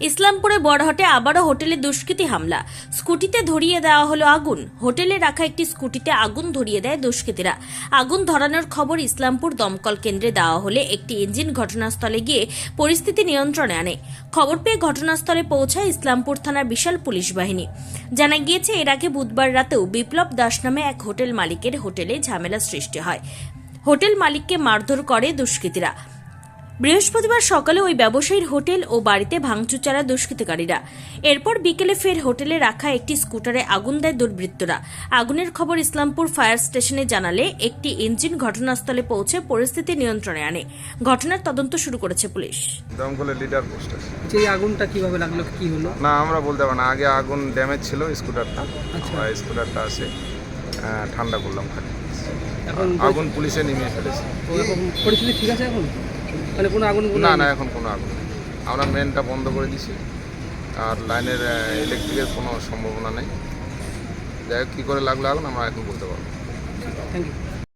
ইসলামপুরে বড়হাটে আবারও হোটেলে দুষ্কৃতী হামলা। স্কুটিতে ধরিয়ে দেওয়া হলো আগুন। হোটেলে রাখা একটি স্কুটিতে আগুন ধরিয়ে দেয় দুষ্কৃতীরা। আগুন ধরানোর খবর ইসলামপুর দমকল কেন্দ্রে দেওয়া হলে একটি ইঞ্জিন ঘটনাস্থলে গিয়ে পরিস্থিতি নিয়ন্ত্রণে আনে। খবর পেয়ে ঘটনাস্থলে পৌঁছায় ইসলামপুর থানার বিশাল পুলিশ বাহিনী। জানা গিয়েছে, এর আগে বুধবার রাতেও বিপ্লব দাস নামে এক হোটেল মালিকের হোটেলে ঝামেলা সৃষ্টি হয়। হোটেল মালিককে মারধর করে দুষ্কৃতীরা। বৃহস্পতিবার সকালে ওই ব্যবসায়ীর হোটেল ও বাড়িতে ভাঙচুর চালায় দুষ্কৃতকারীরা। এরপর বিকেলে ফের হোটেলে রাখা একটি স্কুটারে আগুন দেয় দুর্বৃত্তরা। আগুনের খবর ইসলামপুর ফায়ার স্টেশনে জানালে একটি ইঞ্জিন ঘটনাস্থলে পৌঁছে পরিস্থিতি নিয়ন্ত্রণে আনে। ঘটনার তদন্ত শুরু করেছে পুলিশ। দমকলের লিডার পোস্ট। আছে যে আগুনটা কীভাবে লাগল কি হলো? না আমরা বলতে পারব না। আগে আগুন ড্যামেজ ছিল স্কুটারটা। আচ্ছা। স্কুটারটা আহ, ঠান্ডা করলাম খালি এখন আগুন পুলিশে নিমিয়ে ফেলেছে। পরিস্থিতি ঠিক আছে এখন? মানে কোনো আগুন না না এখন কোনো আগুন নেই। আমরা মেনটা বন্ধ করে দিছি। আর লাইনের ইলেকট্রিকের কোনো সম্ভাবনা নেই। যাই হোক কী করে লাগল আগুন আমরা এখন বলতে পারব। Thank you